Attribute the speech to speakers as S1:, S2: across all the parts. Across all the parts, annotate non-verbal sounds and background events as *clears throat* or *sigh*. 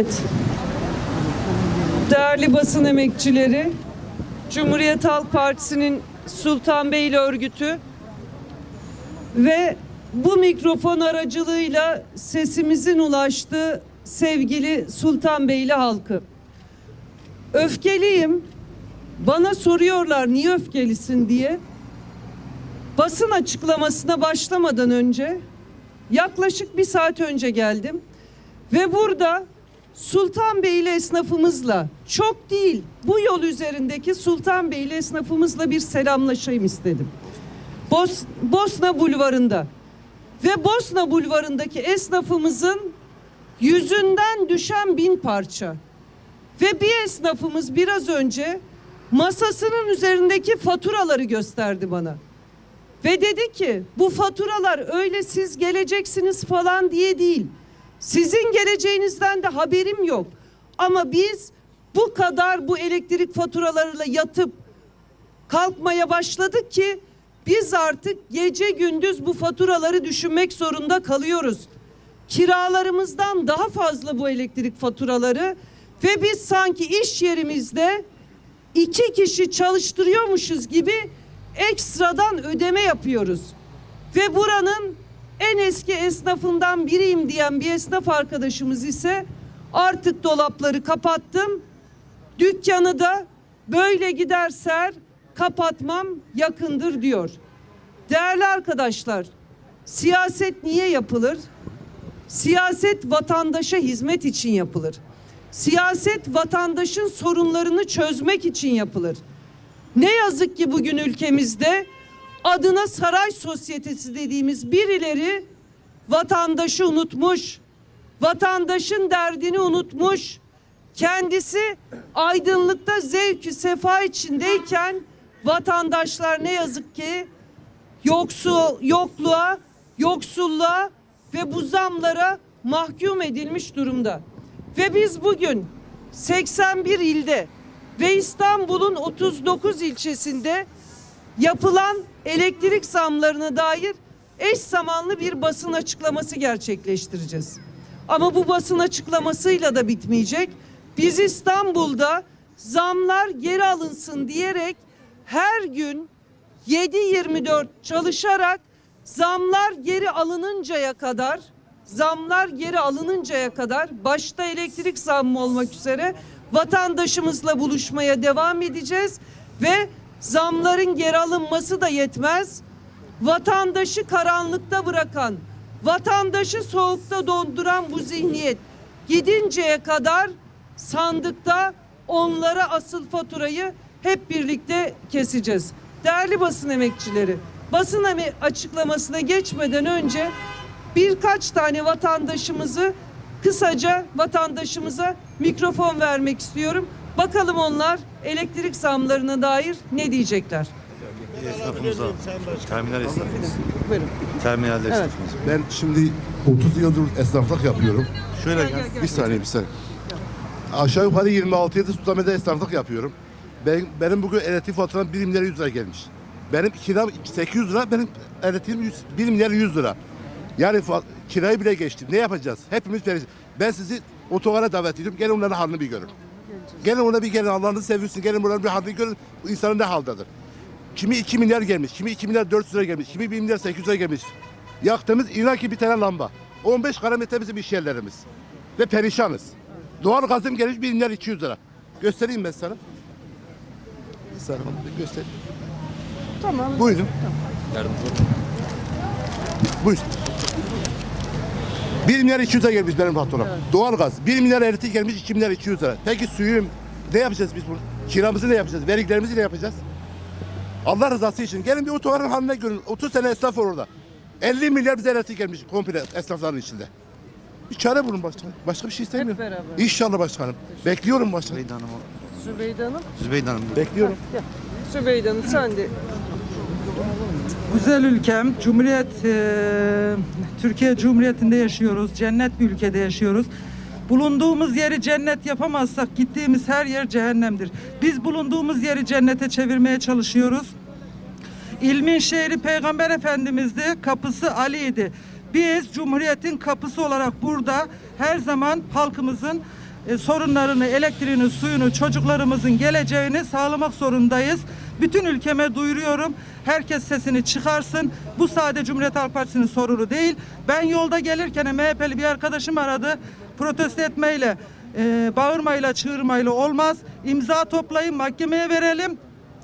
S1: Evet. Değerli basın emekçileri, Cumhuriyet Halk Partisi'nin Sultanbeyli örgütü ve bu mikrofon aracılığıyla sesimizin ulaştığı sevgili Sultanbeyli halkı. Öfkeliyim. Bana soruyorlar niye öfkelisin diye. Basın açıklamasına başlamadan önce yaklaşık bir saat önce geldim. Ve burada Sultanbeyli esnafımızla çok değil bu yol üzerindeki Sultanbeyli esnafımızla bir selamlaşayım istedim. Bos, Bosna Bulvarı'nda ve Bosna Bulvarı'ndaki esnafımızın yüzünden düşen bin parça. Ve bir esnafımız biraz önce masasının üzerindeki faturaları gösterdi bana. Ve dedi ki bu faturalar öyle siz geleceksiniz falan diye değil. Sizin geleceğinizden de haberim yok. Ama biz bu kadar bu elektrik faturalarıyla yatıp kalkmaya başladık ki biz artık gece gündüz bu faturaları düşünmek zorunda kalıyoruz. Kiralarımızdan daha fazla bu elektrik faturaları ve biz sanki iş yerimizde iki kişi çalıştırıyormuşuz gibi ekstradan ödeme yapıyoruz. Ve buranın en eski esnafından biriyim diyen bir esnaf arkadaşımız ise artık dolapları kapattım. Dükkanı da böyle giderser kapatmam yakındır diyor. Değerli arkadaşlar, siyaset niye yapılır? Siyaset vatandaşa hizmet için yapılır. Siyaset vatandaşın sorunlarını çözmek için yapılır. Ne yazık ki bugün ülkemizde adına saray sosyetesi dediğimiz birileri vatandaşı unutmuş. Vatandaşın derdini unutmuş. Kendisi aydınlıkta zevkü sefa içindeyken vatandaşlar ne yazık ki yoksul, yokluğa, yoksulluğa ve bu zamlara mahkum edilmiş durumda. Ve biz bugün 81 ilde ve İstanbul'un 39 ilçesinde yapılan elektrik zamlarına dair eş zamanlı bir basın açıklaması gerçekleştireceğiz. Ama bu basın açıklamasıyla da bitmeyecek. Biz İstanbul'da zamlar geri alınsın diyerek her gün 7-24 çalışarak zamlar geri alınıncaya kadar zamlar geri alınıncaya kadar başta elektrik zammı olmak üzere vatandaşımızla buluşmaya devam edeceğiz ve zamların geri alınması da yetmez. Vatandaşı karanlıkta bırakan, vatandaşı soğukta donduran bu zihniyet gidinceye kadar sandıkta onlara asıl faturayı hep birlikte keseceğiz. Değerli basın emekçileri, basın açıklamasına geçmeden önce birkaç tane vatandaşımızı kısaca vatandaşımıza mikrofon vermek istiyorum. Bakalım onlar elektrik zamlarına dair ne diyecekler?
S2: Esnafımıza, terminal esnafımız.
S1: Buyurun.
S2: Terminalde
S1: Evet.
S2: esnafımız.
S3: Ben şimdi 30 yıldır esnaflık yapıyorum.
S2: Şöyle
S1: Gel, gel, gel.
S3: Bir saniye bir saniye. Aşağı yukarı 26 yıldır Sultanbeyli'de esnaflık yapıyorum. Ben, benim bugün elektrik faturam 1 milyar 100 lira gelmiş. Benim kiram 800 lira, benim elektriğim 100, 1 milyar 100 lira. Yani kirayı bile geçtim. Ne yapacağız? Hepimiz perişan. Ben sizi otogara davet ediyorum. Gelin onların halini bir görün. Gelin ona bir gelin Allah'ını seviyorsun. Gelin onların bir halini görün. Bu insanın ne haldadır? Kimi 2 milyar gelmiş, kimi 2 milyar 400 lira gelmiş, kimi 1 milyar 800 lira gelmiş. Yaktığımız inan ki bir tane lamba. 15 karametre bizim iş yerlerimiz. Ve perişanız. Doğal gazım gelmiş 1 milyar 200 lira. Göstereyim ben sana. Bir saniye bir göstereyim.
S1: Tamam.
S3: Buyurun. Buyur. 1 milyar 200 lira gelmiş benim faturam. Doğal gaz. 1 milyar elektrik gelmiş 2 milyar 200 lira. Peki suyum ne yapacağız biz bunu? Kiramızı ne yapacağız? Vergilerimizi ne yapacağız? Allah rızası için gelin bir otogarın haline görün. 30 sene esnaf var orada. 50 milyar bize elektrik gelmiş komple esnafların içinde. Bir çare bulun başkanım. Başka bir şey istemiyorum.
S1: beraber.
S3: İnşallah başkanım. Bekliyorum başkanım.
S2: Zübeyde Hanım.
S1: Zübeyde Hanım.
S2: Zübeyde Hanım.
S3: Bekliyorum.
S1: Gel. Zübeyde Hanım sen de.
S4: Güzel ülkem, Cumhuriyet, e, Türkiye Cumhuriyeti'nde yaşıyoruz, cennet bir ülkede yaşıyoruz. Bulunduğumuz yeri cennet yapamazsak gittiğimiz her yer cehennemdir. Biz bulunduğumuz yeri cennete çevirmeye çalışıyoruz. İlmin şehri Peygamber Efendimiz'di, kapısı Ali'ydi. Biz Cumhuriyet'in kapısı olarak burada her zaman halkımızın e, sorunlarını, elektriğini, suyunu, çocuklarımızın geleceğini sağlamak zorundayız. Bütün ülkeme duyuruyorum. Herkes sesini çıkarsın. Bu sadece Cumhuriyet Halk Partisi'nin sorunu değil. Ben yolda gelirken MHP'li bir arkadaşım aradı. Protesto etmeyle, e, bağırmayla, çığırmayla olmaz. İmza toplayın, mahkemeye verelim.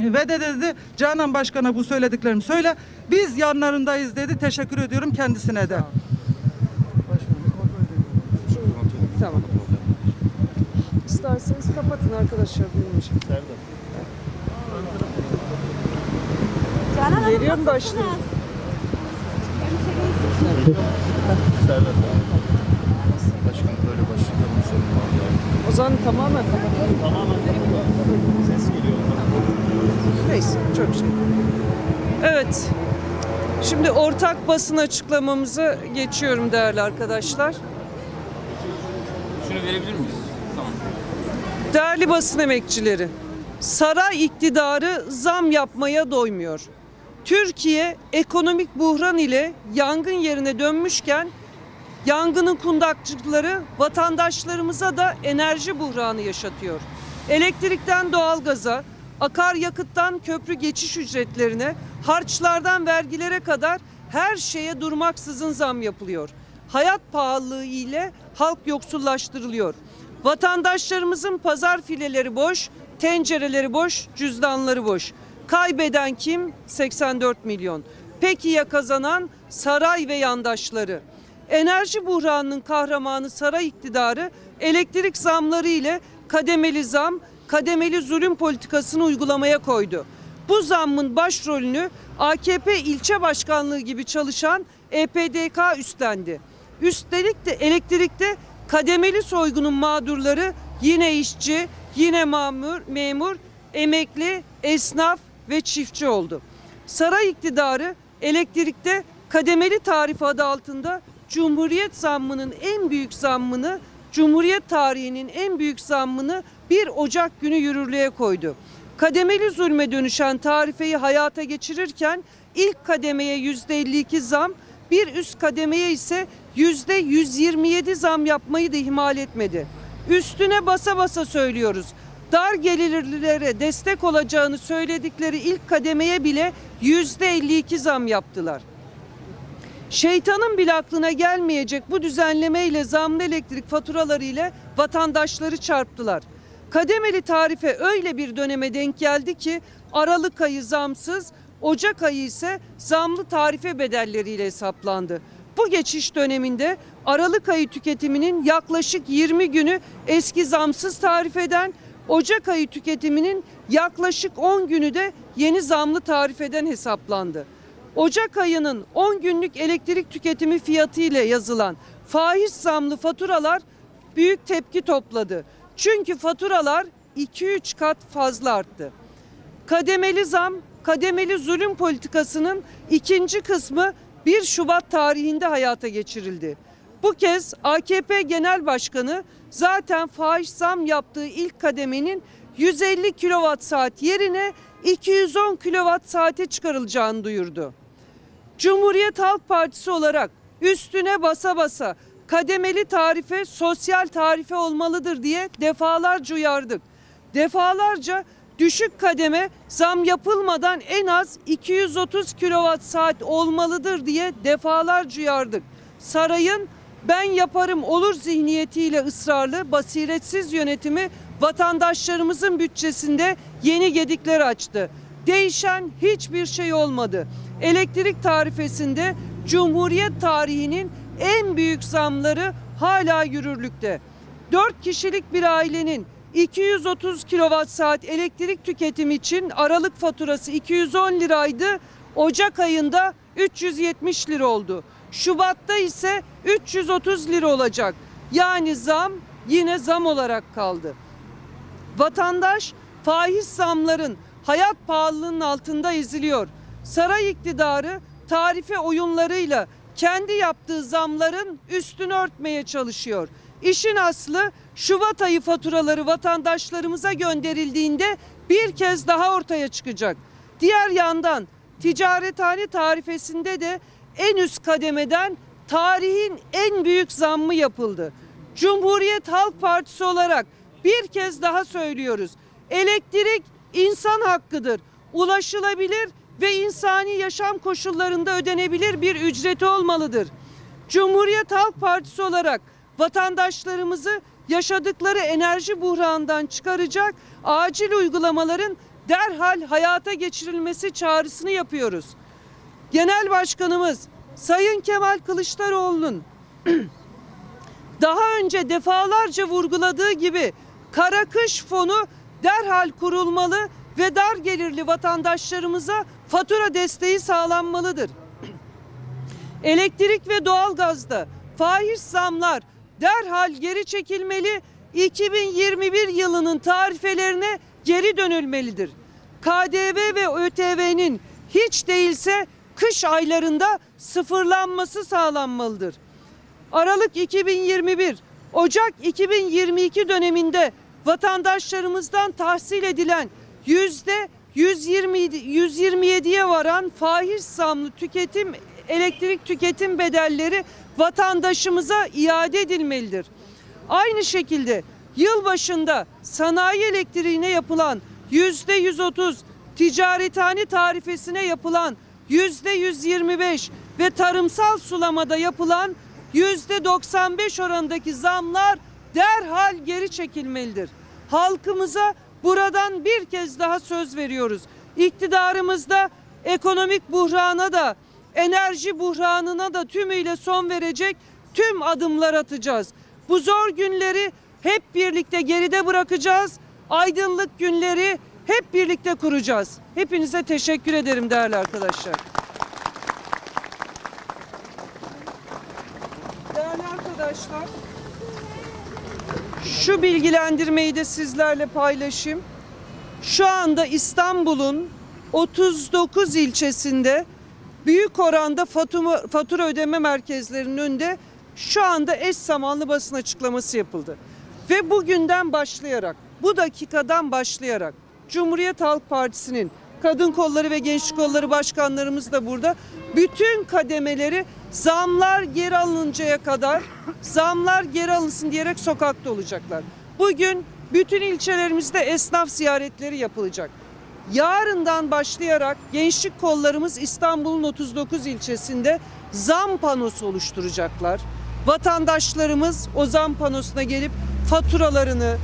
S4: Ve de dedi Canan Başkan'a bu söylediklerimi söyle. Biz yanlarındayız dedi. Teşekkür ediyorum kendisine de.
S1: Tamam. İsterseniz kapatın arkadaşlar. duymayacak. Geliyor mu başlıyor?
S2: Başkanım böyle başlayalım sorun var.
S1: O zaman tamamen kapatalım. Neyse çok şey. Evet. Şimdi ortak basın açıklamamıza geçiyorum değerli arkadaşlar.
S5: Şunu verebilir miyiz? Tamam.
S1: Değerli basın emekçileri, saray iktidarı zam yapmaya doymuyor. Türkiye ekonomik buhran ile yangın yerine dönmüşken yangının kundakçıları vatandaşlarımıza da enerji buhranı yaşatıyor. Elektrikten doğalgaza, akaryakıttan köprü geçiş ücretlerine, harçlardan vergilere kadar her şeye durmaksızın zam yapılıyor. Hayat pahalılığı ile halk yoksullaştırılıyor. Vatandaşlarımızın pazar fileleri boş, tencereleri boş, cüzdanları boş. Kaybeden kim? 84 milyon. Peki ya kazanan? Saray ve yandaşları. Enerji buhranının kahramanı saray iktidarı elektrik zamları ile kademeli zam, kademeli zulüm politikasını uygulamaya koydu. Bu zammın başrolünü AKP ilçe başkanlığı gibi çalışan EPDK üstlendi. Üstelik de elektrikte kademeli soygunun mağdurları yine işçi, yine mamur, memur, emekli, esnaf ve çiftçi oldu. Saray iktidarı elektrikte kademeli tarif adı altında Cumhuriyet zammının en büyük zammını, Cumhuriyet tarihinin en büyük zammını 1 Ocak günü yürürlüğe koydu. Kademeli zulme dönüşen tarifeyi hayata geçirirken ilk kademeye %52 zam, bir üst kademeye ise %127 zam yapmayı da ihmal etmedi. Üstüne basa basa söylüyoruz. Dar gelirlilere destek olacağını söyledikleri ilk kademeye bile %52 zam yaptılar. Şeytanın bile aklına gelmeyecek bu düzenlemeyle zamlı elektrik faturaları ile vatandaşları çarptılar. Kademeli tarife öyle bir döneme denk geldi ki Aralık ayı zamsız, Ocak ayı ise zamlı tarife bedelleriyle hesaplandı. Bu geçiş döneminde Aralık ayı tüketiminin yaklaşık 20 günü eski zamsız tarifeden, Ocak ayı tüketiminin yaklaşık 10 günü de yeni zamlı tarifeden hesaplandı. Ocak ayının 10 günlük elektrik tüketimi fiyatı ile yazılan faiz zamlı faturalar büyük tepki topladı. Çünkü faturalar 2-3 kat fazla arttı. Kademeli zam, kademeli zulüm politikasının ikinci kısmı 1 Şubat tarihinde hayata geçirildi. Bu kez AKP Genel Başkanı zaten faiz zam yaptığı ilk kademenin 150 kilowatt saat yerine 210 kilowatt saate çıkarılacağını duyurdu. Cumhuriyet Halk Partisi olarak üstüne basa basa kademeli tarife sosyal tarife olmalıdır diye defalarca uyardık. Defalarca düşük kademe zam yapılmadan en az 230 kilowatt saat olmalıdır diye defalarca uyardık. Sarayın ben yaparım olur zihniyetiyle ısrarlı basiretsiz yönetimi vatandaşlarımızın bütçesinde yeni gedikler açtı. Değişen hiçbir şey olmadı. Elektrik tarifesinde Cumhuriyet tarihinin en büyük zamları hala yürürlükte. 4 kişilik bir ailenin 230 kilowatt saat elektrik tüketimi için Aralık faturası 210 liraydı. Ocak ayında 370 lira oldu. Şubat'ta ise 330 lira olacak. Yani zam yine zam olarak kaldı. Vatandaş faiz zamların hayat pahalılığının altında eziliyor. Saray iktidarı tarife oyunlarıyla kendi yaptığı zamların üstünü örtmeye çalışıyor. İşin aslı Şubat ayı faturaları vatandaşlarımıza gönderildiğinde bir kez daha ortaya çıkacak. Diğer yandan ticarethane tarifesinde de en üst kademeden tarihin en büyük zammı yapıldı. Cumhuriyet Halk Partisi olarak bir kez daha söylüyoruz. Elektrik insan hakkıdır. Ulaşılabilir ve insani yaşam koşullarında ödenebilir bir ücreti olmalıdır. Cumhuriyet Halk Partisi olarak vatandaşlarımızı yaşadıkları enerji buhranından çıkaracak acil uygulamaların derhal hayata geçirilmesi çağrısını yapıyoruz. Genel Başkanımız Sayın Kemal Kılıçdaroğlu'nun *clears throat* daha önce defalarca vurguladığı gibi kara kış fonu derhal kurulmalı ve dar gelirli vatandaşlarımıza fatura desteği sağlanmalıdır. *clears throat* Elektrik ve doğalgazda fahiş zamlar derhal geri çekilmeli, 2021 yılının tarifelerine geri dönülmelidir. KDV ve ÖTV'nin hiç değilse kış aylarında sıfırlanması sağlanmalıdır. Aralık 2021, Ocak 2022 döneminde vatandaşlarımızdan tahsil edilen yüzde 127, 127'ye varan fahiş zamlı tüketim elektrik tüketim bedelleri vatandaşımıza iade edilmelidir. Aynı şekilde yıl başında sanayi elektriğine yapılan yüzde 130, ticarethane tarifesine yapılan yüzde 125 ve tarımsal sulamada yapılan yüzde 95 oranındaki zamlar derhal geri çekilmelidir. Halkımıza buradan bir kez daha söz veriyoruz. İktidarımızda ekonomik buhrana da enerji buhranına da tümüyle son verecek tüm adımlar atacağız. Bu zor günleri hep birlikte geride bırakacağız. Aydınlık günleri hep birlikte kuracağız. Hepinize teşekkür ederim değerli arkadaşlar. Değerli arkadaşlar, şu bilgilendirmeyi de sizlerle paylaşayım. Şu anda İstanbul'un 39 ilçesinde büyük oranda fatura, fatura ödeme merkezlerinin önünde şu anda eş zamanlı basın açıklaması yapıldı. Ve bugünden başlayarak, bu dakikadan başlayarak Cumhuriyet Halk Partisi'nin kadın kolları ve gençlik kolları başkanlarımız da burada. Bütün kademeleri zamlar geri alıncaya kadar zamlar geri alınsın diyerek sokakta olacaklar. Bugün bütün ilçelerimizde esnaf ziyaretleri yapılacak. Yarından başlayarak gençlik kollarımız İstanbul'un 39 ilçesinde zam panosu oluşturacaklar. Vatandaşlarımız o zam panosuna gelip faturalarını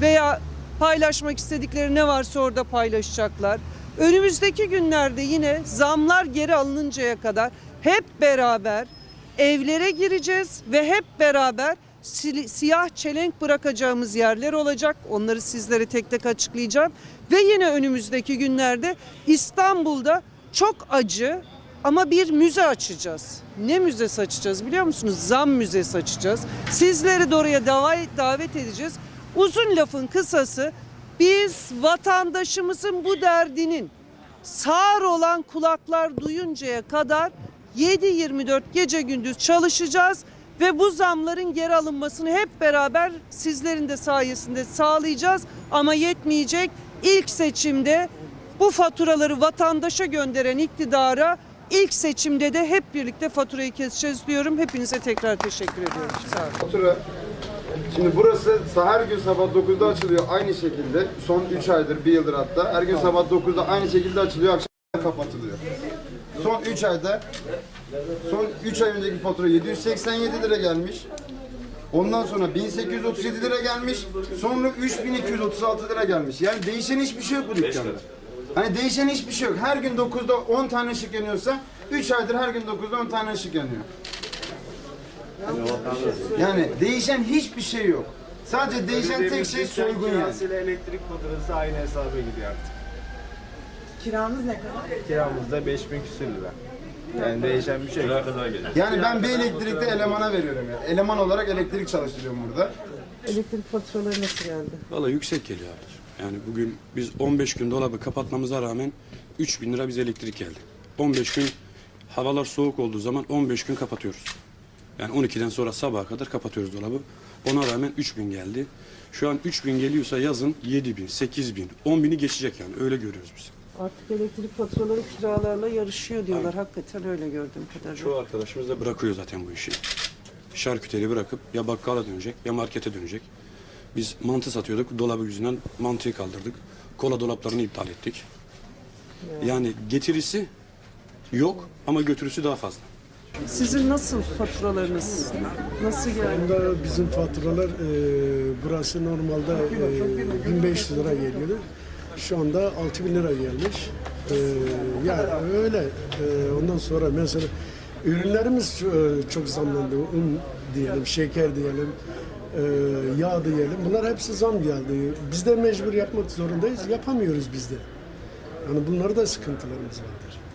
S1: veya paylaşmak istedikleri ne varsa orada paylaşacaklar. Önümüzdeki günlerde yine zamlar geri alınıncaya kadar hep beraber evlere gireceğiz ve hep beraber siyah çelenk bırakacağımız yerler olacak. Onları sizlere tek tek açıklayacağım. Ve yine önümüzdeki günlerde İstanbul'da çok acı ama bir müze açacağız. Ne müzesi açacağız biliyor musunuz? Zam müzesi açacağız. Sizleri de oraya davet edeceğiz. Uzun lafın kısası biz vatandaşımızın bu derdinin sağır olan kulaklar duyuncaya kadar 7-24 gece gündüz çalışacağız ve bu zamların geri alınmasını hep beraber sizlerin de sayesinde sağlayacağız ama yetmeyecek. İlk seçimde bu faturaları vatandaşa gönderen iktidara ilk seçimde de hep birlikte faturayı keseceğiz diyorum. Hepinize tekrar teşekkür ediyorum. Sağ olun.
S6: Fatura. Şimdi burası her gün sabah 9'da açılıyor aynı şekilde. Son 3 aydır, 1 yıldır hatta. Her gün sabah 9'da aynı şekilde açılıyor, akşam kapatılıyor. Son 3 ayda, son 3 ay önceki fatura 787 lira gelmiş. Ondan sonra 1837 lira gelmiş. Sonra 3236 lira gelmiş. Yani değişen hiçbir şey yok bu dükkanda. Hani değişen hiçbir şey yok. Her gün 9'da 10 tane ışık yanıyorsa 3 aydır her gün 9'da 10 tane ışık yanıyor. Yani değişen hiçbir şey yok. Sadece değişen tek şey soygun yani.
S7: Kirasıyla elektrik faturası aynı hesaba gidiyor artık.
S8: Kiranız ne kadar?
S7: Kiramız da 5000 küsür lira. Yani değişen bir şey yok.
S6: Yani ben bir elektrikte elemana veriyorum yani. Eleman olarak elektrik çalıştırıyorum burada.
S1: Elektrik faturaları nasıl geldi?
S9: Valla yüksek geliyor abicim. Yani bugün biz 15 gün dolabı kapatmamıza rağmen 3 bin lira bize elektrik geldi. 15 gün havalar soğuk olduğu zaman 15 gün kapatıyoruz. Yani 12'den sonra sabaha kadar kapatıyoruz dolabı. Ona rağmen 3 bin geldi. Şu an 3 bin geliyorsa yazın 7 bin, 8 bin, 10 bini geçecek yani öyle görüyoruz biz.
S1: Artık elektrik faturaları kiralarla yarışıyor diyorlar. Hakikaten öyle gördüğüm kadarıyla.
S9: Çoğu arkadaşımız da bırakıyor zaten bu işi. şarküteri bırakıp ya bakkala dönecek ya markete dönecek. Biz mantı satıyorduk. Dolabı yüzünden mantıyı kaldırdık. Kola dolaplarını iptal ettik. Yani getirisi yok ama götürüsü daha fazla.
S1: Sizin nasıl faturalarınız? Nasıl yani?
S10: Bunda bizim faturalar e, burası normalde e, 1500 lira geliyordu. Şu anda 6000 lira gelmiş. E, yani öyle. E, ondan sonra mesela ürünlerimiz e, çok zamlandı. Un diyelim, şeker diyelim, e, yağ diyelim. Bunlar hepsi zam geldi. Biz de mecbur yapmak zorundayız. Yapamıyoruz biz de. Yani bunlarda da sıkıntılarımız vardır.